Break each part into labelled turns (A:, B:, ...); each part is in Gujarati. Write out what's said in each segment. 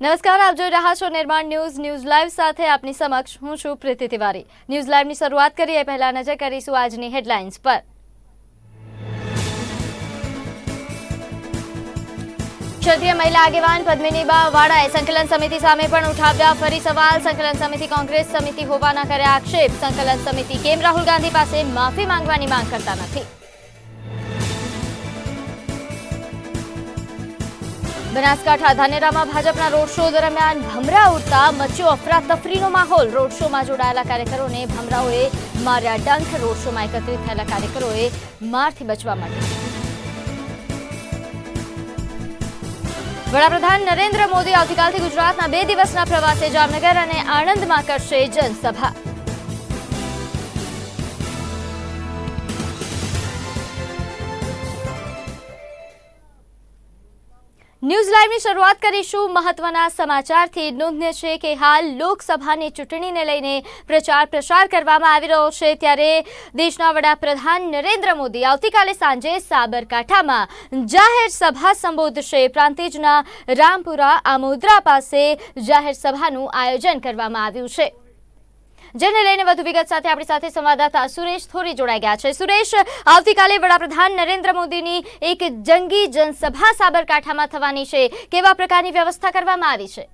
A: નમસ્કાર, આપ જોઈ રહ્યા છો નિર્માણ ન્યૂઝ ન્યૂઝ લાઈવ સાથે આપની સમક્ષ હું છું પ્રીતિ તિવારી. ન્યૂઝ લાઈવની શરૂઆત કરીએ, પહેલા નજર કરીશું આજની હેડલાઇન્સ પર. ક્ષત્રિય મહિલા આગેવાન પદ્મિનીબા વાળાએ સંકલન સમિતિ સામે પણ ઉઠાવ્યા ફરી સવાલ. સંકલન સમિતિ કોંગ્રેસ સમિતિ હોવાના કર્યા આક્ષેપ. સંકલન સમિતિ કેમ રાહુલ ગાંધી પાસે માફી માંગવાની માંગ કરતા નથી? બનાસકાંઠા ધાનેરામાં ભાજપના રોડ શો દરમિયાન ભમરા ઉડતા મચ્યો અફરાતફરીનો માહોલ. રોડ શોમાં જોડાયેલા કાર્યકરોને ભમરાઓએ માર્યા ડંખ. રોડ શોમાં એકત્રિત થયેલા કાર્યકરોએ મારથી બચવા માટે. વડાપ્રધાન નરેન્દ્ર મોદી આવતીકાલથી ગુજરાતના બે દિવસના પ્રવાસે જામનગર અને આણંદમાં કરશે જનસભા. ન્યૂઝ લાઈવની શરૂઆત કરીશું. મહત્વના સમાચારથી નોંધને છે કે હાલ લોકસભાની ચૂંટણીને લઈને પ્રચાર પ્રસાર કરવામાં આવી રહ્યો છે. ત્યારે દેશના વડાપ્રધાન નરેન્દ્ર મોદી આવતીકાલે સાંજે સાબરકાંઠામાં જાહેર સભા સંબોધશે. પ્રાંતિજના રામપુરા આમોદરા પાસે જાહેર સભાનું આયોજન કરવામાં આવ્યું છે. જેને લઈને વધુ વિગત સાથે આપણી સાથે સંવાદદાતા સુરેશ થોરી જોડાઈ ગયા છે. સુરેશ, આવતીકાલે વડાપ્રધાન નરેન્દ્ર મોદીની એક જંગી જનસભા સાબરકાંઠામાં થવાની છે. કેવા પ્રકારની વ્યવસ્થા કરવામાં આવી છે?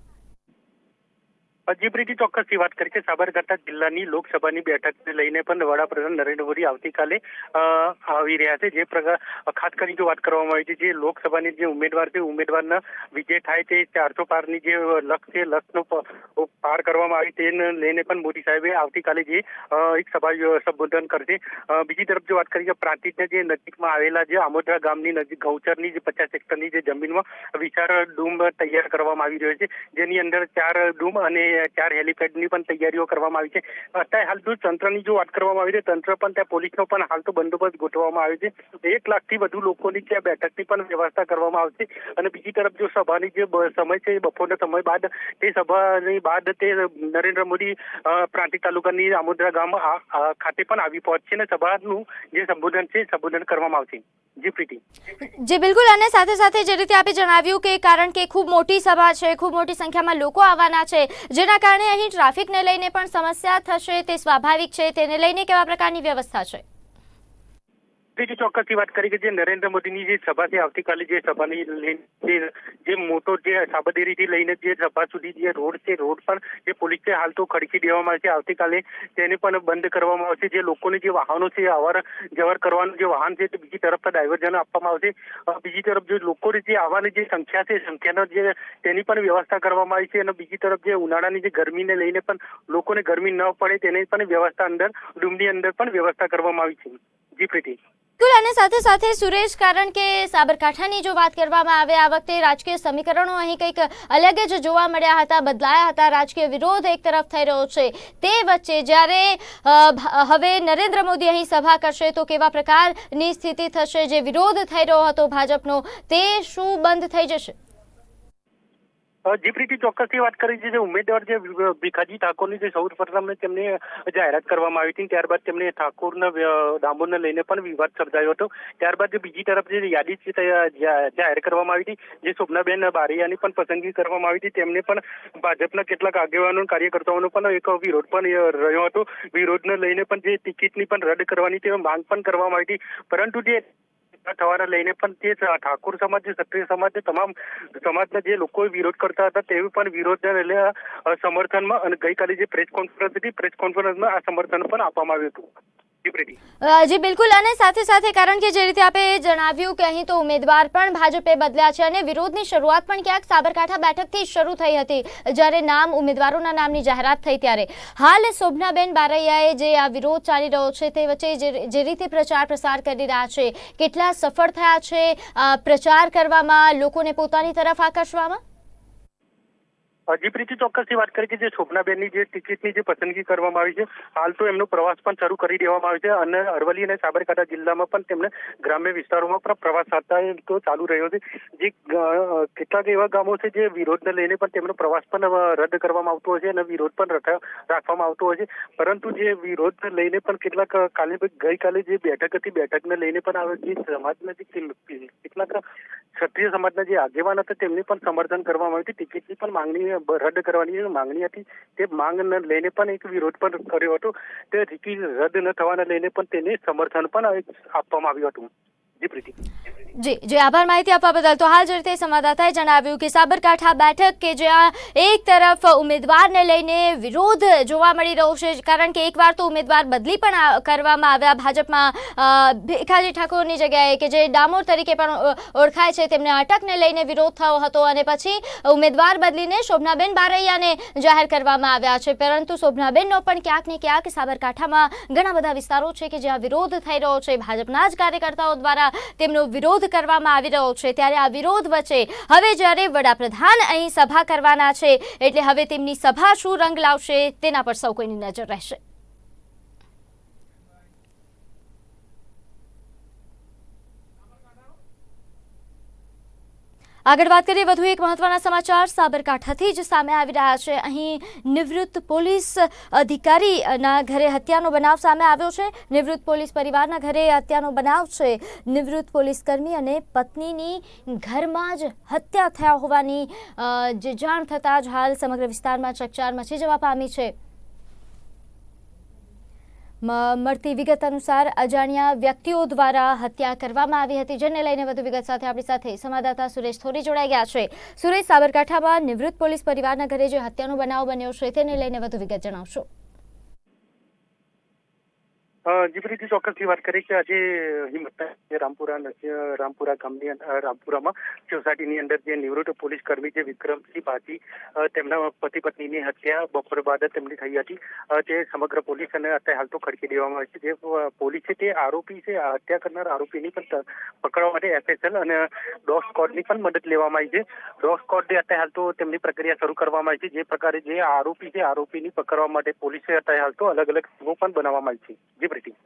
B: જી પ્રીતિ ચોક્કસથી વાત કરી છે. સાબરકાંઠા જિલ્લાની લોકસભાની બેઠકને લઈને પણ વડાપ્રધાન નરેન્દ્ર મોદી આવતીકાલે આવી રહ્યા છે. જે પ્રકાર ખાસ કરીને જો વાત કરવામાં આવી છે, જે લોકસભાની જે ઉમેદવાર છે, ઉમેદવારના વિજય થાય તે ચારસો પારની જે લક્ષ છે લક્ષનો પાર કરવામાં આવી તેને લઈને પણ મોદી સાહેબે આવતીકાલે જે એક સભા સંબોધન કરશે. બીજી તરફ જો વાત કરીએ પ્રાંતિજના જે નજીકમાં આવેલા જે આમોદરા ગામની નજીક, ગૌચરની જે પચાસ હેક્ટરની જે જમીનમાં વિશાળ ડૂમ તૈયાર કરવામાં આવી રહ્યો છે. જેની અંદર ચાર ડૂમ અને ચાર હેલિપેડની પણ તૈયારીઓ કરવામાં આવી છે. અત્યારે હાલ જો તંત્રની જો વાત કરવામાં આવી છે, તંત્ર પણ ત્યાં પોલીસનો પણ હાલ તો બંદોબસ્ત ગોઠવવામાં આવ્યો છે. એક લાખથી વધુ લોકોની ત્યાં બેઠકની પણ વ્યવસ્થા કરવામાં આવશે. અને બીજી તરફ જો સભાની જે સમય છે, બપોરના સમય બાદ તે સભાની બાદ તે નરેન્દ્ર મોદી પ્રાંતિક તાલુકાની આમોદરા ગામ ખાતે પણ આવી પહોંચશે અને સભાનું જે સંબોધન છે સંબોધન કરવામાં આવશે. જી
A: જી, બિલકુલ. અને સાથે સાથે જે રીતે આપે જણાવ્યું કે કારણ કે ખૂબ મોટી સભા છે, ખૂબ મોટી સંખ્યામાં લોકો આવવાના છે જેના કારણે અહીં ટ્રાફિકને લઈને પણ સમસ્યા થશે, તે સ્વાભાવિક છે. તેને લઈને કેવા પ્રકારની વ્યવસ્થા છે?
B: બીજી ચોક્કસથી વાત કરી કે જે નરેન્દ્ર મોદીની જે સભા છે, આવતીકાલે જે સભાની લઈને જે- મોટો જે સાબરડેરીથી લઈને જે સભા સુધી જે રોડ છે, રોડ પર જે પોલીસે હાલ તો ખડકી દેવામાં આવશે આવતીકાલે તેને પણ બંધ કરવામાં આવશે. જે લોકોને જે વાહનો છે અવર જવર કરવાનું જે વાહન છે, તે બીજી તરફ ડાયવર્જન આપવામાં આવશે. બીજી તરફ જે લોકોની જે આવવાની જે સંખ્યા છે, સંખ્યાનો જે તેની પણ વ્યવસ્થા કરવામાં આવી છે અને બીજી તરફ જે ઉનાળાની જે ગરમીને લઈને પણ લોકોને ગરમી ન પડે તેની પણ વ્યવસ્થા અંદર ડુમની અંદર પણ વ્યવસ્થા કરવામાં આવી છે. જી પ્રીતિ.
A: બિલકુલ, અને સાથે સાથે સુરેશ, કારણ કે સાબરકાંઠાની જો વાત કરવામાં આવે, આ વખતે રાજકીય સમીકરણો અહીં કંઈક અલગ જ જોવા મળ્યા હતા, બદલાયા હતા, રાજકીય વિરોધ એક તરફ થઈ રહ્યો છે, તે વચ્ચે જ્યારે હવે નરેન્દ્ર મોદી અહીં સભા કરશે, તો કેવા પ્રકારની સ્થિતિ થશે, જે વિરોધ થઈ રહ્યો હતો ભાજપનો, તે શું બંધ થઈ જશે?
B: જી પ્રીતિ ચોક્કસથી વાત કરી છે ઉમેદવાર જે ભીખાજી ઠાકોરની જે સૌ પ્રથમ તેમને જાહેરાત કરવામાં આવી હતી, ત્યારબાદ તેમને ઠાકોરના ડામોરને લઈને પણ વિવાદ સર્જાયો હતો. ત્યારબાદ બીજી તરફ જે યાદી જાહેર કરવામાં આવી હતી, જે શોભનાબેન બારિયાની પણ પસંદગી કરવામાં આવી હતી. તેમને પણ ભાજપના કેટલાક આગેવાનો કાર્યકર્તાઓનો પણ એક વિરોધ પણ રહ્યો હતો. વિરોધને લઈને પણ જે ટિકિટની પણ રદ કરવાની તે માંગ પણ કરવામાં આવી હતી. પરંતુ જે થવાને લઈને પણ તે ઠાકોર સમાજ ક્ષત્રિય સમાજ તમામ સમાજના જે લોકો વિરોધ કરતા હતા, તેવી પણ વિરોધને સમર્થનમાં અને ગઈકાલે જે પ્રેસ કોન્ફરન્સ હતી પ્રેસ કોન્ફરન્સમાં આ સમર્થન પણ આપવામાં આવ્યું હતું. જી,
A: બિલકુલ. અને સાથે સાથે, કારણ કે જે રીતે આપે જણાવ્યું કે અહીં તો ઉમેદવાર પણ ભાજપે બદલ્યા છે અને વિરોધની શરૂઆત પણ ક્યાંક સાબરકાંઠા બેઠકથી શરૂ થઈ હતી, જ્યારે નામ ઉમેદવારોના નામની જાહેરાત થઈ ત્યારે. હાલ શોભનાબેન બારૈયાએ જે આ વિરોધ ચાલી રહ્યો છે તે વચ્ચે જે રીતે પ્રચાર પ્રસાર કરી રહ્યા છે, કેટલા સફળ થયા છે પ્રચાર કરવામાં, લોકોને પોતાની તરફ આકર્ષવામાં?
B: હજી પ્રીતિ ચોક્કસથી વાત કરી કે જે શોભનાબેનની જે ટિકિટની જે પસંદગી કરવામાં આવી છે, હાલ તો એમનો પ્રવાસ પણ શરૂ કરી દેવામાં આવ્યો છે અને અરવલ્લી અને સાબરકાંઠા જિલ્લામાં પણ તેમને ગ્રામ્ય વિસ્તારોમાં પણ પ્રવાસ અત્યારે તો ચાલુ રહ્યો છે. જે કેટલાક એવા ગામો છે જે વિરોધને લઈને પણ તેમનો પ્રવાસ પણ રદ કરવામાં આવતો હોય છે અને વિરોધ પણ રખા- રાખવામાં આવતો હોય છે. પરંતુ જે વિરોધને લઈને પણ કેટલાક કાલે ગઈકાલે જે બેઠક હતી, બેઠકને લઈને પણ આવે જે સમાજના જે કેટલાક ક્ષત્રિય સમાજના જે આગેવાન હતા તેમને પણ સમર્થન કરવામાં આવ્યું હતું ટિકિટની પણ માંગણી રદ કરવાની માંગણી હતી, તે માંગને લઈને પણ એક વિરોધ પણ કર્યો હતો. તે રિકી રદ ન થવાને લઈને પણ તેને સમર્થન પણ આપવામાં આવ્યું હતું. જી,
A: જે આભાર માહિતી આપવા બદલ તો હાલ જે રીતે સંવાદદાતાએ જણાવ્યું કે સાબરકાંઠા બેઠક કે જ્યાં એક તરફ ઉમેદવારને લઈને વિરોધ જોવા મળી રહ્યો છે, કારણ કે એકવાર તો ઉમેદવાર બદલી પણ કરવામાં આવ્યા. ભાજપમાં ભીખાજી ઠાકોરની જગ્યાએ કે જે ડામોર તરીકે પણ ઓળખાય છે, તેમને અટકને લઈને વિરોધ થયો હતો અને પછી ઉમેદવાર બદલીને શોભનાબેન બારૈયાને જાહેર કરવામાં આવ્યા છે. પરંતુ શોભનાબેનનો પણ ક્યાંક ને ક્યાંક સાબરકાંઠામાં ઘણા બધા વિસ્તારો છે કે જ્યાં વિરોધ થઈ રહ્યો છે. ભાજપના જ કાર્યકર્તાઓ દ્વારા તેમનો વિરોધ કરવામાં આવી રહ્યો છે. ત્યારે આ વિરોધ વચ્ચે હવે જ્યારે વડાપ્રધાન અહીં સભા કરવાના છે, એટલે હવે તેમની સભા શું રંગ લાવશે તેના પર સૌ કોઈની નજર રહેશે. આગળ વાત કરીએ, વધુ એક મહત્વના સમાચાર સાબરકાંઠાથી જ સામે આવી રહ્યા છે. અહીં નિવૃત્ત પોલીસ અધિકારીના ઘરે હત્યાનો બનાવ સામે આવ્યો છે. નિવૃત્ત પોલીસ પરિવારના ઘરે હત્યાનો બનાવ છે. નિવૃત્ત પોલીસ કર્મી અને પત્નીની ઘરમાં જ હત્યા થયા હોવાની જે જાણ થતાં જ હાલ સમગ્ર વિસ્તારમાં ચકચાર મચી જવા પામી છે. મળતી વિગત અનુસાર અજાણ્યા વ્યક્તિઓ દ્વારા હત્યા કરવામાં આવી હતી, જેને લઈને વધુ વિગત સાથે આપણી સાથે સંવાદદાતા સુરેશ થોરી જોડાઈ ગયા છે. સુરેશ, સાબરકાંઠામાં નિવૃત્ત પોલીસ પરિવારના ઘરે જે હત્યાનો બનાવ બન્યો છે, તેને લઈને વધુ વિગત જણાવશો.
B: અ, જી ચોક્કસથી વાત કરી કે આજે રામપુરા રામપુરા ગામની રામપુરામાં સોસાયટીની અંદર જે નિવૃત્ત પોલીસ કર્મી જે વિક્રમસિંહ ભાજી તેમના પતિ પત્નીની હત્યા બપોર બાદ તેમની થઈ હતી. તે સમગ્ર પોલીસ અને અત્યારે હાલ તો ખડકી દેવામાં આવી છે. જે પોલીસ છે તે આરોપી છે હત્યા કરનાર આરોપીની પણ પકડવા માટે એફએસએલ અને ડોગ સ્કોડની પણ મદદ લેવામાં આવી છે. ડોગ સ્કોડ અત્યારે હાલ તો તેમની પ્રક્રિયા શરૂ કરવામાં આવી છે. જે પ્રકારે જે આરોપી છે આરોપીની પકડવા માટે પોલીસે અત્યારે હાલ તો અલગ અલગ ટીમો પણ બનાવવામાં આવી છે. પ્રીતિ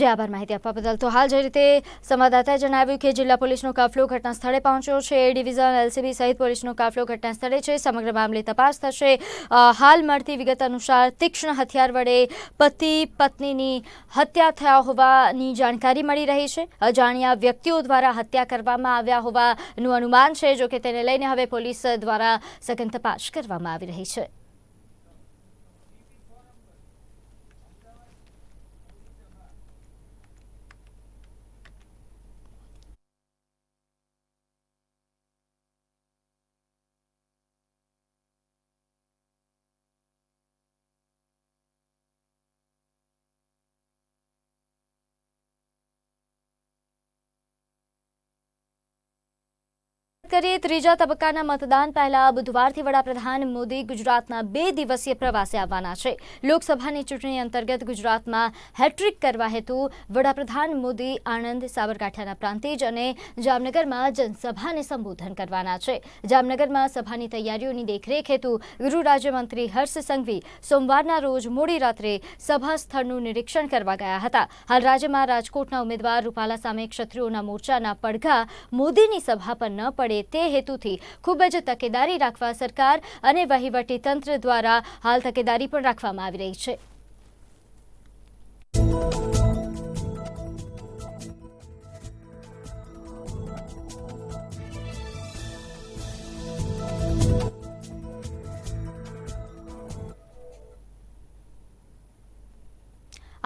A: જે, આભાર માહિતી આપવા બદલ. તો હાલ જે રીતે સંવાદદાતાએ જણાવ્યું કે જિલ્લા પોલીસનો કાફલો ઘટના સ્થળે પહોંચ્યો છે, એ ડિવિઝન એલસીબી સહિત પોલીસનો કાફલો ઘટના સ્થળે છે. સમગ્ર મામલે તપાસ થશે. હાલ મળતી વિગત અનુસાર તીક્ષ્ણ હથિયાર વડે પતિ પત્નીની હત્યા થયા હોવાની જાણકારી મળી રહી છે. અજાણ્યા વ્યક્તિઓ દ્વારા હત્યા કરવામાં આવ્યા હોવાનું અનુમાન છે, જોકે તેને લઈને હવે પોલીસ દ્વારા સઘન તપાસ કરવામાં આવી રહી છે. કરીએ, ત્રીજા તબક્કાના મતદાન પહેલા બુધવારથી વડાપ્રધાન મોદી ગુજરાતના બે દિવસીય પ્રવાસે આવવાના છે. લોકસભાની ચૂંટણી અંતર્ગત ગુજરાતમાં હેટ્રિક કરવા હેતુ વડાપ્રધાન મોદી, આણંદ, સાબરકાંઠાના પ્રાંતિજ અને જામનગરમાં જનસભાને સંબોધન કરવાના છે. જામનગરમાં સભાની તૈયારીઓની દેખરેખ હેતુ ગૃહ રાજ્યમંત્રી હર્ષ સંઘવી સોમવારના રોજ મોડી રાત્રે સભા સ્થળનું નિરીક્ષણ કરવા ગયા હતા. હાલ રાજ્યમાં રાજકોટના ઉમેદવાર રૂપાલા સામે ક્ષત્રિયોના મોરચાના પડઘા મોદીની સભા પર ન પડે તે હેતુથી ખૂબ જ તકેદારી રાખવા સરકાર અને વહીવટી તંત્ર દ્વારા હાલ તકેદારી પણ રાખવામાં આવી રહી છે.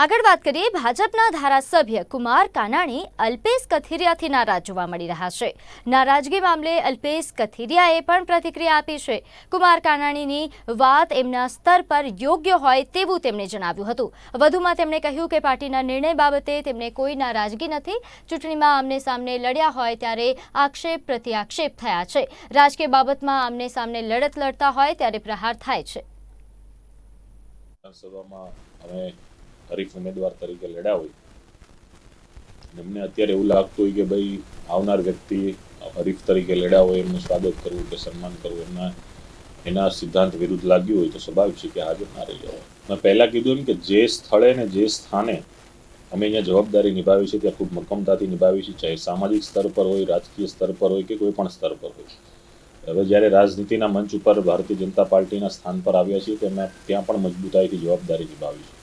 A: આગળ વાત કરીએ ભાજપના ધારાસભ્ય કુમાર કાનાણી અલ્પેશ કથિરિયાથી નારાજ જોવા મળી રહ્યા છે. નારાજગી મામલે અલ્પેશ કથિરિયાએ પણ પ્રતિક્રિયા આપી છે. કુમાર કાનાણીની વાત એમના સ્તર પર યોગ્ય હોય તેવું તેમણે જણાવ્યું હતું. વધુમાં તેમણે કહ્યું કે પાર્ટીના નિર્ણય બાબતે તેમને કોઈ નારાજગી નથી. ચૂંટણીમાં આમને સામને લડ્યા હોય ત્યારે આક્ષેપ પ્રત્યાક્ષેપ થયા છે. રાજકીય બાબતમાં આમને સામને લડત લડતા હોય ત્યારે પ્રહાર થાય છે.
C: હરીફ ઉમેદવાર તરીકે લડ્યા હોય. એમને અત્યારે એવું લાગતું હોય કે ભાઈ, આવનાર વ્યક્તિ હરીફ તરીકે લડ્યા હોય, એમનું સ્વાગત કરવું કે સન્માન કરવું, એમના, એના સિદ્ધાંત વિરુદ્ધ લાગ્યું હોય તો સ્વાભાવિક છે કે હાજર ના રહી જવાય મેં પહેલાં કીધું એમ કે જે સ્થળે ને જે સ્થાને અમે અહીંયા જવાબદારી નિભાવી છે, ત્યાં ખૂબ મક્કમતાથી નિભાવી છે, ચાહે સામાજિક સ્તર પર હોય, રાજકીય સ્તર પર હોય કે કોઈ પણ સ્તર પર હોય. હવે જ્યારે રાજનીતિના મંચ ઉપર ભારતીય જનતા પાર્ટીના સ્થાન પર આવ્યા છીએ, તો મેં ત્યાં પણ મજબૂતાઈથી જવાબદારી નિભાવી છે.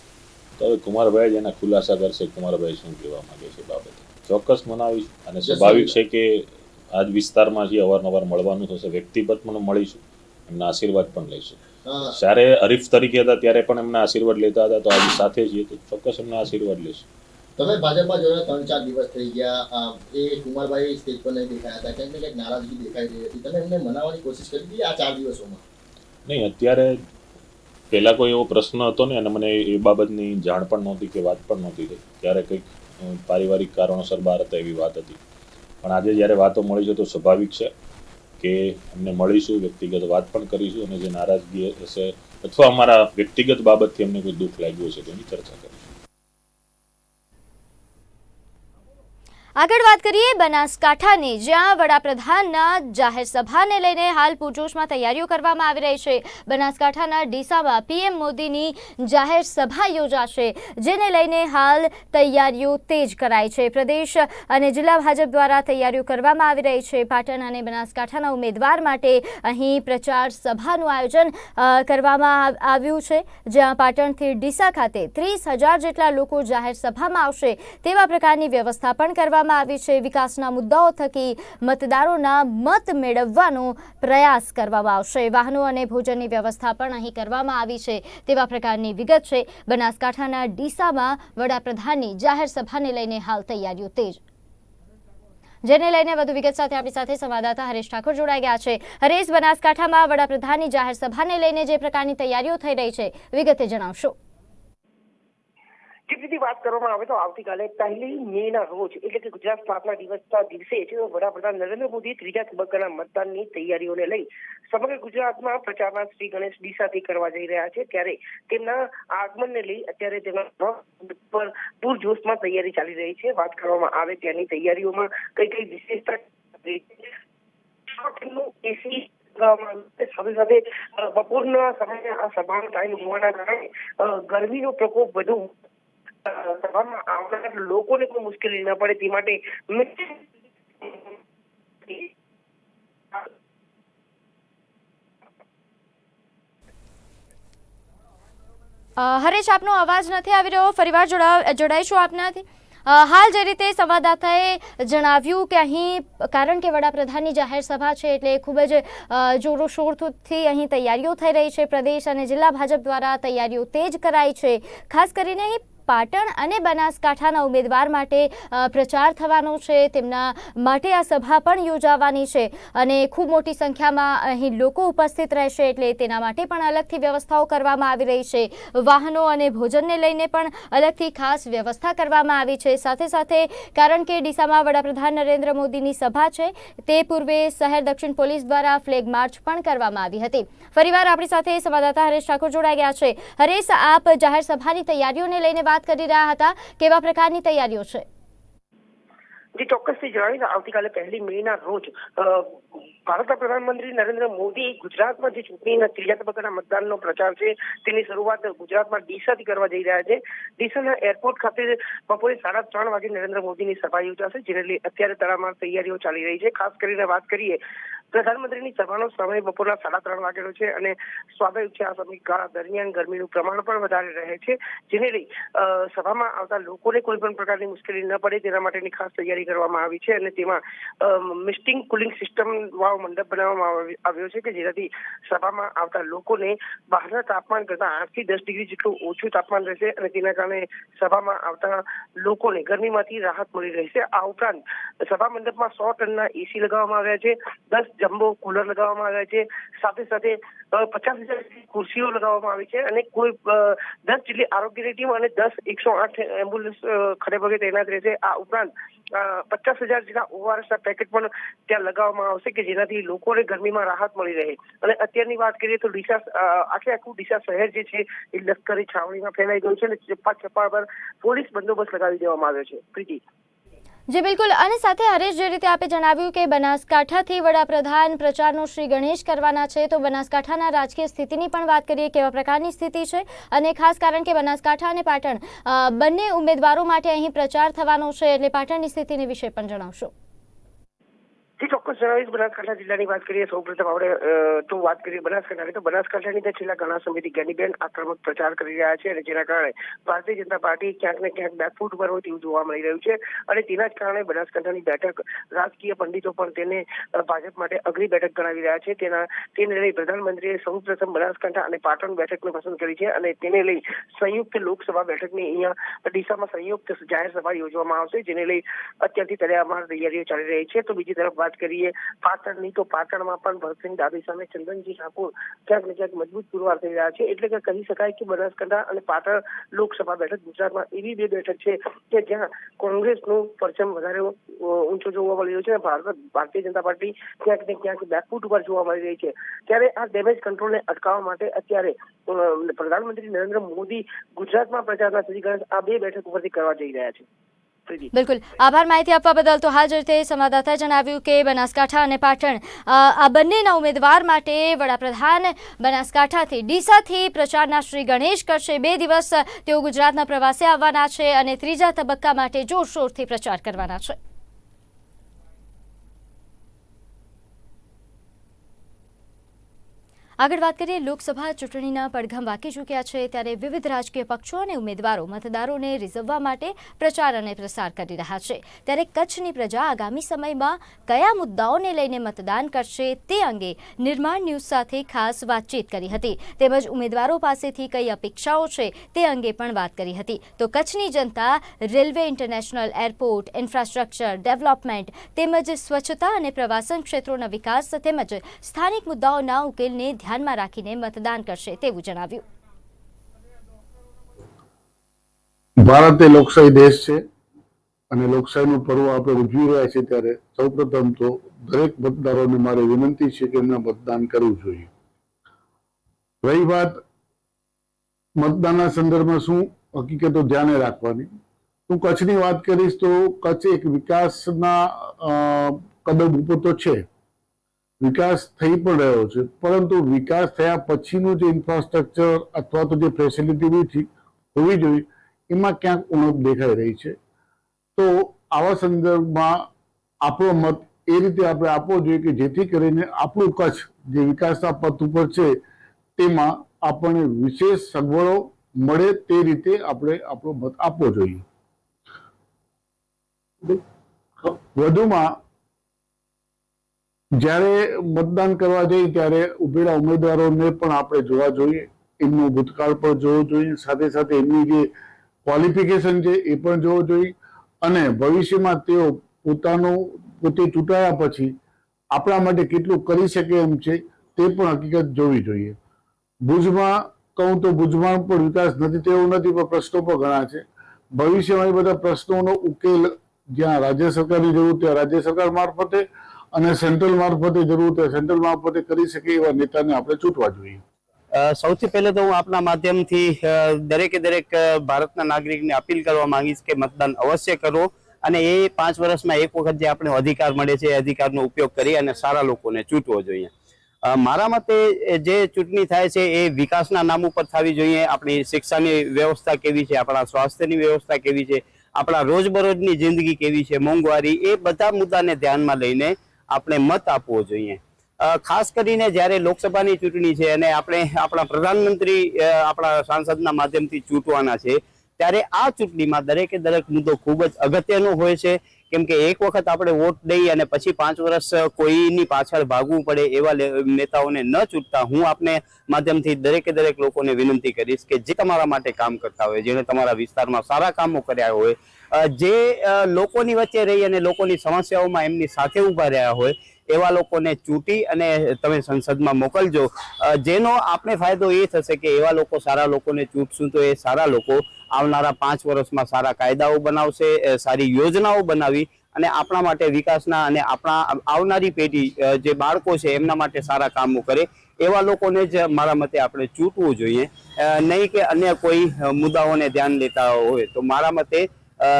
C: તો હવે કુમારભાઈ જ એના ખુલાસા કરશે કુમારભાઈ શું કહેવા માંગે છે બાબતે. ચોક્કસ મનાવીશ. અને સ્વાભાવિક છે કે આ જ વિસ્તારમાં જે અવારનવાર મળવાનું થશે વ્યક્તિગત પણ મળીશું એમના આશીર્વાદ પણ લઈશું. જ્યારે હરીફ તરીકે હતા ત્યારે પણ એમના આશીર્વાદ લેતા હતા તો આજે સાથે છીએ તો ચોક્કસ એમના આશીર્વાદ લઈશું.
D: તમે ભાજપમાં જોયા ત્રણ ચાર દિવસ થઈ ગયા એ કુમારભાઈ સ્ટેજ પર નહીં દેખાયા હતા કંઈક ને કંઈક નારાજગી દેખાઈ રહી હતી. તમે એમને મનાવવાની કોશિશ કરી હતી આ ચાર દિવસોમાં?
C: નહીં અત્યારે પહેલાં કોઈ એવો પ્રશ્ન હતો ને અને મને એ બાબતની જાણ પણ નહોતી કે વાત પણ નહોતી થઈ. ત્યારે કંઈક પારિવારિક કારણોસર બહાર હતા એવી વાત હતી. પણ આજે જ્યારે વાતો મળી છે તો સ્વાભાવિક છે કે અમને મળીશું, વ્યક્તિગત વાત પણ કરીશું અને જે નારાજગી હશે અથવા અમારા વ્યક્તિગત બાબતથી અમને કોઈ દુઃખ લાગ્યું હશે તો એની ચર્ચા કરીશું.
A: આગળ વાત કરીએ બનાસકાંઠાની, જ્યાં વડાપ્રધાનના જાહેર સભાને લઈને હાલ પૂરજોશમાં તૈયારીઓ કરવામાં આવી રહી છે. બનાસકાંઠાના ડીસામાં પીએમ મોદીની જાહેર સભા યોજાશે, જેને લઈને હાલ તૈયારીઓ તેજ કરાઈ છે. પ્રદેશ અને જિલ્લા ભાજપ દ્વારા તૈયારીઓ કરવામાં આવી રહી છે. પાટણ અને બનાસકાંઠાના ઉમેદવાર માટે અહીં પ્રચાર સભાનું આયોજન કરવામાં આવ- આવ્યું છે, જ્યાં પાટણથી ડીસા ખાતે ત્રીસ જેટલા લોકો જાહેર સભામાં આવશે, તેવા પ્રકારની વ્યવસ્થા પણ કરવામાં આવી છે. વિકાસના મુદ્દાઓ થકી મતદારોના મત મેળવવાનો પ્રયાસ કરવામાં આવશે. વાહનો અને ભોજનની વ્યવસ્થા પણ અહીં કરવામાં આવી છે. તેવા પ્રકારની વિગત છે. બનાસકાંઠાના ડીસામાં વડાપ્રધાનની જાહેર સભાને લઈને હાલ તૈયારીઓ તેજ. જેને લઈને વધુ વિગત સાથે આપણી સાથે સંવાદદાતા હરેશ ઠાકોર જોડાઈ ગયા છે. હરેશ, બનાસકાંઠામાં વડાપ્રધાનની જાહેર સભાને લઈને જે પ્રકારની તૈયારીઓ થઈ રહી છે, વિગતે જણાવશો.
E: ટીપીથી વાત કરવામાં આવે તો આવતીકાલે પહેલી મે ના રોજ, એટલે કે ગુજરાત સ્થાપના દિવસના દિવસે છે વડાપ્રધાન નરેન્દ્ર મોદી ત્રીજા તબક્કાના મતદાનની તૈયારીઓને લઈ સમગ્ર ગુજરાતમાં પ્રચારના શ્રી ગણેશ ડીસાથી કરવા જઈ રહ્યા છે. ત્યારે તેમના આગમનને લઈ અત્યારે તેમના પર પૂરજોશમાં તૈયારી ચાલી રહી છે. વાત કરવામાં આવે ત્યાંની તૈયારીઓમાં કઈ કઈ વિશેષતા એસી. સાથે સાથે બપોરના સમયે આ સભાનો ટાઈમ હોવાના કારણે ગરમીનો પ્રકોપ વધુ સભામાં આવનાર લોકોને કોઈ મુશ્કેલી ન પડે. તે માટે
A: હરેશ, આપનો અવાજ નથી આવી રહ્યો. ફરીવાર જોડાઈશું આપનાથી. હાલ જે રીતે સંવાદદાતાએ જણાવ્યું કે અહીં, કારણ કે વડાપ્રધાનની જાહેર સભા છે એટલે ખૂબ જ જોરોશોરથી અહીં તૈયારીઓ થઈ રહી છે પ્રદેશ અને જિલ્લા ભાજપ દ્વારા તૈયારીઓ તેજ કરાઈ છે. ખાસ કરીને અહીં પાટણ અને બનાસકાંઠાના ઉમેદવાર માટે પ્રચાર થવાનો છે. તેમના માટે આ સભા પણ યોજાવાની છે અને ખૂબ મોટી સંખ્યામાં અહીં લોકો ઉપસ્થિત રહેશે એટલે તેના માટે પણ અલગથી વ્યવસ્થાઓ કરવામાં આવી રહી છે. વાહનો અને ભોજનને લઈને પણ અલગથી ખાસ વ્યવસ્થા કરવામાં આવી છે. સાથે સાથે કારણ કે ડીસામાં વડાપ્રધાન નરેન્દ્ર મોદીની સભા છે, તે પૂર્વે શહેર દક્ષિણ પોલીસ દ્વારા ફ્લેગ માર્ચ પણ કરવામાં આવી હતી. ફરીવાર આપણી સાથે સંવાદદાતા હરેશ ઠાકોર જોડાઈ ગયા છે. હરેશ, આપ જાહેર સભાની તૈયારીઓને લઈને વાત કરી રહ્યા હતા. કેવા પ્રકારની તૈયારીઓ છે?
E: જે, ચોક્કસથી જણાવી આવતીકાલે પહેલી મે ના રોજ ભારતના પ્રધાનમંત્રી નરેન્દ્ર મોદી ગુજરાતમાં જે ચૂંટણીના ત્રીજા તબક્કાના મતદાનનો પ્રચાર છે, તેની શરૂઆત ગુજરાતમાં ડીસાથી કરવા જઈ રહ્યા છે. ડીસાના એરપોર્ટ ખાતે બપોરે સાડા ત્રણ વાગે નરેન્દ્ર મોદીની સભા યોજાશે, જેને અત્યારે તડામાર તૈયારીઓ ચાલી રહી છે. ખાસ કરીને વાત કરીએ પ્રધાનમંત્રીની સભાનો સમય બપોરના સાડા ત્રણ વાગેનો છે અને સ્વાભાવિક છે, આ સમયગાળા દરમિયાન ગરમીનું પ્રમાણ પણ વધારે રહે છે, જેને લઈ સભામાં આવતા લોકોને કોઈ પણ પ્રકારની મુશ્કેલી ન પડે, તેના માટેની ખાસ તૈયારી કરવામાં આવી છે અને તેમાં મિસ્ટિંગ કુલિંગ સિસ્ટમ વાળો મંડપ બનાવવામાં આવી- આવ્યો છે કે જેનાથી સભામાં આવતા લોકોને બહારના તાપમાન કરતાં આઠથી દસ ડિગ્રી જેટલું ઓછું તાપમાન રહેશે અને તેના કારણે સભામાં આવતા લોકોને ગરમીમાંથી રાહત મળી રહેશે. આ ઉપરાંત સભા મંડપમાં સો ટનના એસી લગાવવામાં આવ્યા છે, દસ જમ્બો, કુલર લગાવવામાં આવ્યા છે. સાથે સાથે પચાસ હજાર ખુરશીઓ લગાવવામાં આવી છે અને કોઈ દસ જેટલી આરોગ્યની ટીમ અને દસ એકસો આઠ એમ્બ્યુલન્સ ખરે ખડે પગે તૈનાત રહેશે. આ ઉપરાંત પચાસ હજાર જેટલા ઓઆરએસના પેકેટ પણ ત્યાં લગાવવામાં આવશે કે જેનાથી લોકોને ગરમીમાં રાહત મળી રહે. અને અત્યારની વાત કરીએ તો ડીસા આખે આખું ડીસા શહેર જે છે એ લશ્કરી છાવણીમાં ફેલાઈ ગયું છે અને ચપ્પા ચપ્પા પર પોલીસ બંદોબસ્ત લગાવી દેવામાં આવ્યો છે. પ્રીતિ.
A: જી બિલકુલ અને સાથે હરેશ જે રીતે આપે જણાવ્યું કે બનાસકાંઠાથી વડાપ્રધાન પ્રચારનો શ્રી ગણેશ કરવાના છે, તો બનાસકાંઠાના રાજકીય સ્થિતિની પણ વાત કરીએ કેવા પ્રકારની સ્થિતિ છે અને ખાસ કારણ કે બનાસકાંઠા અને પાટણ બંને ઉમેદવારો માટે અહીં પ્રચાર થવાનો છે, એટલે પાટણની સ્થિતિની વિશે પણ જણાવશો.
E: જે ચોક્કસ જણાવીશ બનાસકાંઠા જિલ્લાની વાત કરીએ સૌપ્રથમ આપણે અ, તો વાત કરીએ બનાસકાંઠાની. તો બનાસકાંઠાની અંદર છેલ્લા ઘણા સમયથી જ્ઞાનીબેન આક્રમક પ્રચાર કરી રહ્યા છે અને જેના કારણે ભારતીય જનતા પાર્ટી ક્યાંક ને ક્યાંક બેકફૂટ પર હોય તેવું જોવા મળી રહ્યું છે. અને તેના જ કારણે બનાસકાંઠાની બેઠક રાજકીય પંડિતો પણ તેને ભાજપ માટે અઘરી બેઠક ગણાવી રહ્યા છે. તેના તેને લઈ પ્રધાનમંત્રીએ સૌપ્રથમ બનાસકાંઠા અને પાટણ બેઠકને પસંદ કરી છે અને તેને લઈ સંયુક્ત લોકસભા બેઠકની અહીંયા ડીસામાં સંયુક્ત જાહેર સભા યોજવામાં આવશે જેને લઈ અત્યારથી તૈયાર તૈયારીઓ ચાલી રહી છે. તો બીજી તરફ વાત કરીએ, પાટણની તો પાટણમાં પણ ભરતસિંહ ડાભી સામે ચંદનજી ઠાકોર ક્યાંક ને ક્યાંક મજબૂત પુરવાર થઈ રહ્યા છે. એટલે કે કહી શકાય કે બનાસકાંઠા અને પાટણ લોકસભા બેઠક ગુજરાતમાં એવી બે બેઠક છે કે જ્યાં કોંગ્રેસનું પરચમ વધારે ઊંચો જોવા મળી રહ્યો છે ભારત, ભારતીય જનતા પાર્ટી ક્યાંક ને ક્યાંક બેકફૂટ ઉપર જોવા મળી રહી છે. ત્યારે આ ડેમેજ કંટ્રોલને અટકાવવા માટે અત્યારે પ્રધાનમંત્રી નરેન્દ્ર મોદી ગુજરાતમાં પ્રચારના શ્રીગણેશ આ બે બેઠક ઉપરથી કરવા જઈ રહ્યા છે.
A: બિલકુલ. આભાર માહિતી આપવા બદલ તો હાલ જ રીતે સંવાદદાતાએ જણાવ્યું કે બનાસકાંઠા અને પાટણ આ બંનેના ઉમેદવાર માટે વડાપ્રધાન બનાસકાંઠાથી, ડીસાથી પ્રચારના શ્રી ગણેશ કરશે. બે દિવસ તેઓ ગુજરાતના પ્રવાસે આવવાના છે અને ત્રીજા તબક્કા માટે જોરશોરથી પ્રચાર કરવાના છે. આગળ વાત કરીએ, લોકસભા ચૂંટણીના પડઘમ વાકી ચૂક્યા છે ત્યારે વિવિધ રાજકીય પક્ષો અને ઉમેદવારો મતદારોને રીઝવવા માટે પ્રચાર અને પ્રસાર કરી રહ્યા છે. ત્યારે કચ્છની પ્રજા આગામી સમયમાં કયા મુદ્દાઓને લઈને મતદાન કરશે તે અંગે નિર્માણ ન્યૂઝ સાથે ખાસ વાતચીત કરી હતી. તેમજ ઉમેદવારો પાસેથી કઈ અપેક્ષાઓ છે તે અંગે પણ વાત કરી હતી. તો કચ્છની જનતા railway international airport, infrastructure, development તેમજ સ્વચ્છતા અને પ્રવાસન ક્ષેત્રોના વિકાસ તેમજ સ્થાનિક મુદ્દાઓના ઉકેલને ધ્યાનમાં રાખીને મતદાન કરશે તેવું જણાવ્યું.
F: ભારત એ લોકશાહી દેશ છે અને લોકશાહીનું પર્વ આપણે ઉજવી રહ્યા છીએ ત્યારે સૌપ્રથમ તો દરેક મતદારોને મારી વિનંતી છે કે એમને મતદાન કરવું જોઈએ. રહી વાત મતદાનના સંદર્ભમાં શું? હકીકતો ધ્યાને રાખવાની. હું કચ્છની વાત કરીશ તો કચ્છ એક વિકાસના કદમ ઉપર તો છે. વિકાસ થઈ પણ રહ્યો છે. પરંતુ વિકાસ થયા પછીનું જે ઇન્ફ્રાસ્ટ્રક્ચર અથવા તો જે ફેસિલિટી હોવી જોઈએ એમાં ક્યાંક ઉણપ દેખાઈ રહી છે. તો આવા સંદર્ભમાં આપણો મત એ રીતે આપણે આપવો જોઈએ કે જેથી કરીને આપણું કચ્છ જે વિકાસના પથ ઉપર છે તેમાં આપણને વિશેષ સગવડો મળે તે રીતે આપણે આપણો મત આપવો જોઈએ. વધુમાં જ્યારે મતદાન કરવા જઈએ ત્યારે ઉભેલા ઉમેદવારોને પણ આપણે જોવા જોઈએ, એમનો ભૂતકાળ પણ જોવો જોઈએ, સાથે સાથે એમની જે ક્વોલિફિકેશન છે એ પણ જોવો જોઈએ અને ભવિષ્યમાં તેઓ પોતાનું, પોતે ચૂંટાયા પછી આપણા માટે કેટલું કરી શકે એમ છે તે પણ હકીકત જોવી જોઈએ. ભુજમાં, કહું તો ભુજમાં પણ વિકાસ નથી તેવો નથી, પણ પ્રશ્નો પણ ઘણા છે. ભવિષ્યમાં એ બધા પ્રશ્નોનો ઉકેલ જ્યાં રાજ્ય સરકારની જરૂર, ત્યાં રાજ્ય સરકાર મારફતે અને સેન્ટ્રલ મારફતે જરૂર ત્યાં સેન્ટ્રલ મારફતે કરી શકે એવા નેતાને આપણે ચૂંટવા જોઈએ.
G: સૌથી પહેલે તો હું આપના માધ્યમથી દરેકે દરેક ભારતના નાગરિકને અપીલ કરવા માંગીશ કે મતદાન અવશ્ય કરો અને એ પાંચ વર્ષમાં એક વખત જે આપણે અધિકાર મળે છે એ અધિકારનો ઉપયોગ કરી અને સારા લોકોને ચૂંટવો જોઈએ. મારા મતે જે ચૂંટણી થાય છે એ વિકાસના નામ ઉપર થવી જોઈએ. આપણી શિક્ષાની વ્યવસ્થા કેવી છે? આપણા સ્વાસ્થ્યની વ્યવસ્થા કેવી છે? આપણા રોજબરોજની જિંદગી કેવી છે? મોંઘવારી, એ બધા મુદ્દાને ધ્યાનમાં લઈને આપણે મત આપવો જોઈએ. ખાસ કરીને જ્યારે લોકસભાની ચૂંટણી છે અને આપણે આપણા પ્રધાનમંત્રી આપણા સાંસદના માધ્યમથી ચૂંટવાના છે, ત્યારે આ ચૂંટણીમાં દરેકે દરેક મુદ્દો ખૂબ જ અગત્યનો હોય છે. કેમ કે એક વખત આપણે વોટ દઈ અને પછી પાંચ વર્ષ કોઈની પાછળ ભાગવું પડે એવા નેતાઓને ન ચૂંટતા, હું આપને માધ્યમથી દરેકે દરેક લોકોને વિનંતી કરીશ કે જે તમારા માટે કામ કરતા હોય, જેણે તમારા વિસ્તારમાં સારા કામો કર્યા હોય જે લોકોની વચ્ચે રહી અને લોકોની સમસ્યાઓમાં એમની સાથે ઊભા રહ્યા હોય, એવા લોકોને ચૂંટી અને તમે સંસદમાં મોકલજો. જેનો આપણે ફાયદો એ થશે કે એવા લોકો સારા લોકોને ચૂંટશું તો એ સારા લોકો આવનારા પાંચ વર્ષમાં સારા કાયદાઓ બનાવશે સારી યોજનાઓ બનાવી અને આપણા માટે વિકાસના અને આપણા આવનારી પેઢી જે બાળકો છે એમના માટે સારા કામો કરે, એવા લોકોને જ મારા મતે આપણે ચૂંટવું જોઈએ. નહીં કે અન્ય કોઈ મુદ્દાઓને ધ્યાન લેતા હોય તો મારા મતે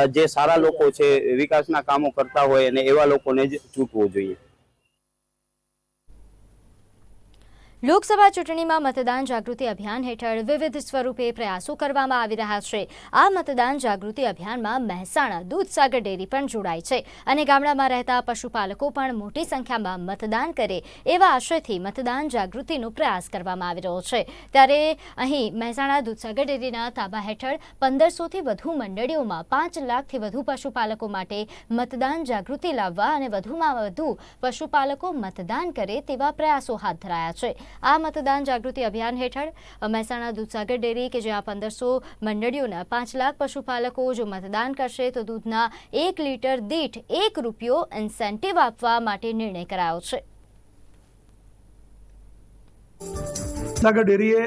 G: જે સારા લોકો છે વિકાસના કામો કરતા હોય અને એવા લોકોને જ ચૂંટવું જોઈએ.
A: લોકસભા ચૂંટણીમાં મતદાન જાગૃતિ અભિયાન હેઠળ વિવિધ સ્વરૂપે પ્રયાસો કરવામાં આવી રહ્યા છે. આ મતદાન જાગૃતિ અભિયાનમાં મહેસાણા, દૂધસાગર ડેરી પણ જોડાય છે અને ગામડામાં રહેતા પશુપાલકો પણ મોટી સંખ્યામાં મતદાન કરે એવા આશયથી મતદાન જાગૃતિનો પ્રયાસ કરવામાં આવી રહ્યો છે. ત્યારે અહીં મહેસાણા, દૂધસાગર ડેરીના તાબા હેઠળ પંદરસોથી વધુ મંડળીઓમાં પાંચ લાખથી વધુ પશુપાલકો માટે મતદાન જાગૃતિ લાવવા અને વધુમાં વધુ પશુપાલકો મતદાન કરે તેવા પ્રયાસો હાથ ધરાયા છે. આ મતદાન જાગૃતિ અભિયાન હેઠળ મહેસાણા દૂધસાગર ડેરી કે જ્યાં પંદરસો મંડળીઓના પાંચ લાખ પશુપાલકો જો મતદાન કરશે તો દૂધના એક લીટર દીઠ એક રૂપિયો ઇન્સેન્ટિવ આપવા માટે નિર્ણય કરાયો છે.
H: સાગર ડેરીએ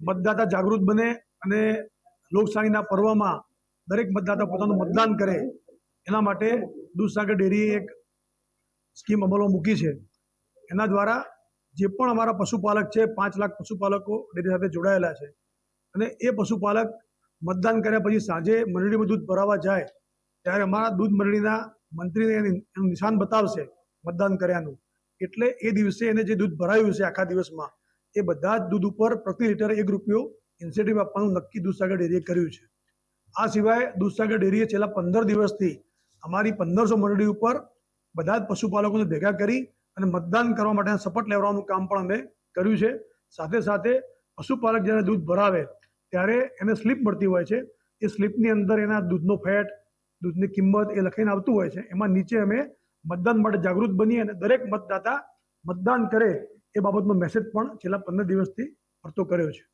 H: મતદાતા જાગૃત બને અને લોકશાહીના પર્વમાં દરેક મતદાતા પોતાનું મતદાન કરે એના માટે દૂધસાગર ડેરીએ એક સ્કીમ અમલમાં મૂકી છે. એના દ્વારા જે પણ અમારા પશુપાલક છે, પાંચ લાખ પશુપાલકો ડેરી સાથે જોડાયેલા છે. અને એ પશુપાલક મતદાન કર્યા પછી સાંજે મંડળીમાં દૂધ ભરાવા જાય, ત્યારે અમારા દૂધ મંડળીના મંત્રીને એનું નિશાન બતાવશે મતદાન કર્યાનું. એટલે એ દિવસે એને જે દૂધ ભરાયું છે આખા દિવસમાં, એ બધા જ દૂધ ઉપર પ્રતિ લીટર એક રૂપિયો ઇન્સેન્ટિવ આપવાનું નક્કી દૂધસાગર ડેરીએ કર્યું છે. આ સિવાય દૂધસાગર ડેરીએ છેલ્લા પંદર દિવસથી અમારી પંદરસો મંડળી ઉપર બધા જ પશુપાલકોને ભેગા કરી અને મતદાન કરવા માટેના શપથ લેવડાવવાનું કામ પણ અમે કર્યું છે. સાથે સાથે પશુપાલક જ્યારે દૂધ ભરાવે ત્યારે એને સ્લીપ મળતી હોય છે. એ સ્લીપની અંદર એના દૂધનો ફેટ, દૂધની કિંમત એ લખીને આવતું હોય છે. એમાં નીચે અમે મતદાન માટે જાગૃત બની અને દરેક મતદાતા મતદાન કરે એ બાબતનો મેસેજ પણ છેલ્લા પંદર દિવસથી ફરતો કર્યો છે.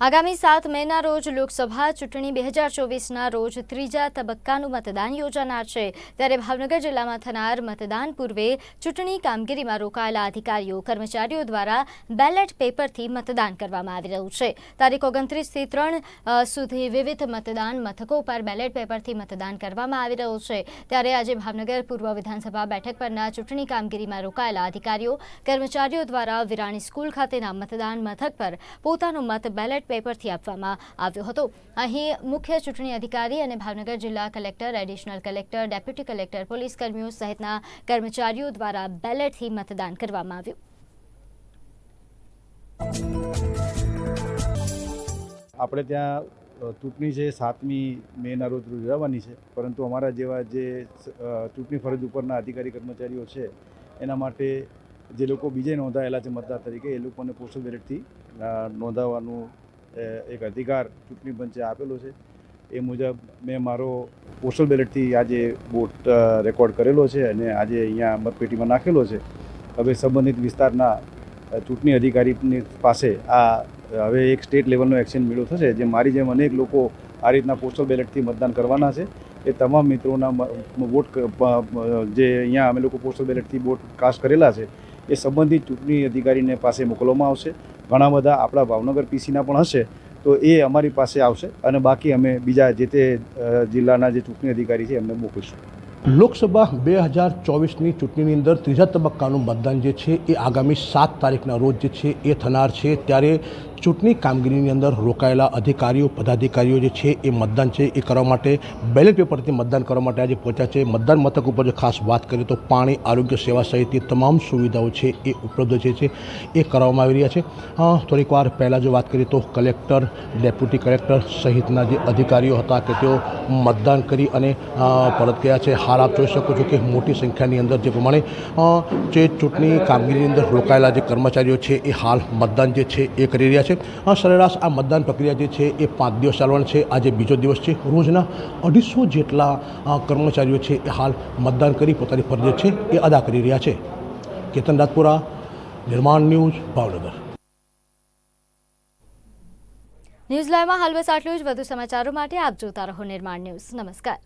A: આગામી સાત મેના રોજ લોકસભા ચૂંટણી બે હજાર ચોવીસના રોજ ત્રીજા તબક્કાનું મતદાન યોજાનાર છે. ત્યારે ભાવનગર જિલ્લામાં થનાર મતદાન પૂર્વે ચૂંટણી કામગીરીમાં રોકાયેલા અધિકારીઓ, કર્મચારીઓ દ્વારા બેલેટ પેપરથી મતદાન કરવામાં આવી રહ્યું છે. તારીખ ઓગણત્રીસથી ત્રણ સુધી વિવિધ મતદાન મથકો પર બેલેટ પેપરથી મતદાન કરવામાં આવી રહ્યું છે. ત્યારે આજે ભાવનગર પૂર્વ વિધાનસભા બેઠક પરના ચૂંટણી કામગીરીમાં રોકાયેલા અધિકારીઓ, કર્મચારીઓ દ્વારા વિરાણી સ્કૂલ ખાતેના મતદાન મથક પર પોતાનો મત બેલેટ પેપરથી આપવામાં આવ્યો હતો. અહીં મુખ્ય ચૂંટણી અધિકારી અને ભાવનગર જિલ્લા collector, additional collector, deputy collector, police કર્મીઓ સહિતના કર્મચારીઓ દ્વારા બેલેટથી મતદાન કરવામાં આવ્યું.
I: આપણે ત્યાં ચૂંટણી છે, સાતમી મેના રોજ યોજાવાની છે. પરંતુ અમારા જેવા જે ચૂંટણી ફરજ ઉપરના અધિકારી કર્મચારીઓ છે, એના માટે જે લોકો બીજે નોંધાયેલા છે મતદાર તરીકે, એ લોકોને પોસ્ટલ બેલેટથી નોંધાવવાનું એક અધિકાર ચૂંટણી પંચે આપેલો છે. એ મુજબ મેં મારો પોસ્ટલ બેલેટથી આજે વોટ રેકોર્ડ કરેલો છે અને આજે અહીંયા મતપેટીમાં નાખેલો છે. હવે સંબંધિત વિસ્તારના ચૂંટણી અધિકારીની પાસે આ, હવે એક સ્ટેટ લેવલનો એક્શન મેળો થશે. જે મારી જેમ અનેક લોકો આ રીતના પોસ્ટલ બેલેટથી મતદાન કરવાના છે. એ તમામ મિત્રોના વોટ જે અહીંયા અમે લોકો પોસ્ટલ બેલેટથી વોટ કાસ્ટ કરેલા છે, એ સંબંધિત ચૂંટણી અધિકારીને પાસે મોકલવામાં આવશે. ઘણા બધા આપણા ભાવનગર પીસીના પણ હશે, તો એ અમારી પાસે આવશે અને બાકી અમે બીજા જે તે જિલ્લાના જે ચૂંટણી અધિકારી છે એમને મોકલીશું.
J: લોકસભા બે હજાર ચોવીસની ચૂંટણીની અંદર ત્રીજા તબક્કાનું મતદાન જે છે એ આગામી સાત તારીખના રોજ જે છે એ થનાર છે. ત્યારે ચૂંટણી કામગીરીની અંદર રોકાયેલા અધિકારીઓ, પદાધિકારીઓ જે છે એ મતદાન છે એ કરવા માટે બેલેટ પેપરથી મતદાન કરવા માટે આજે પહોંચ્યા છે. મતદાન મથક ઉપર જો ખાસ વાત કરીએ તો પાણી, આરોગ્ય, સેવા સહિતની તમામ સુવિધાઓ છે એ ઉપલબ્ધ છે એ કરવામાં આવી રહ્યા છે. થોડીક વાર પહેલાં જો વાત કરીએ તો કલેક્ટર, ડેપ્યુટી કલેક્ટર સહિતના જે અધિકારીઓ હતા કે તેઓ મતદાન કરી અને પરત ગયા છે. હાલ આપ જોઈ શકો છો કે મોટી સંખ્યાની અંદર જે પ્રમાણે જે ચૂંટણી કામગીરીની અંદર રોકાયેલા જે કર્મચારીઓ છે એ હાલ મતદાન જે છે એ કરી રહ્યા છે. અ, સરેરાશ આ મતદાન પ્રક્રિયા જે છે એ પાંચ દિવસ ચાલવાની છે. આજે બીજો દિવસ છે રોજના અઢીસો જેટલા કર્મચારીઓ છે એ હાલ મતદાન કરી પોતાની ફરજ છે એ અદા કરી રહ્યા છે. કેતન રાજપુરા નિર્માણ ન્યૂઝ ભાવનગર.
A: ન્યૂઝ લાઈવમાં હાલ બસ આટલું જ. વધુ સમાચારો માટે આપ જોતા રહો નિર્માણ ન્યૂઝ. નમસ્કાર.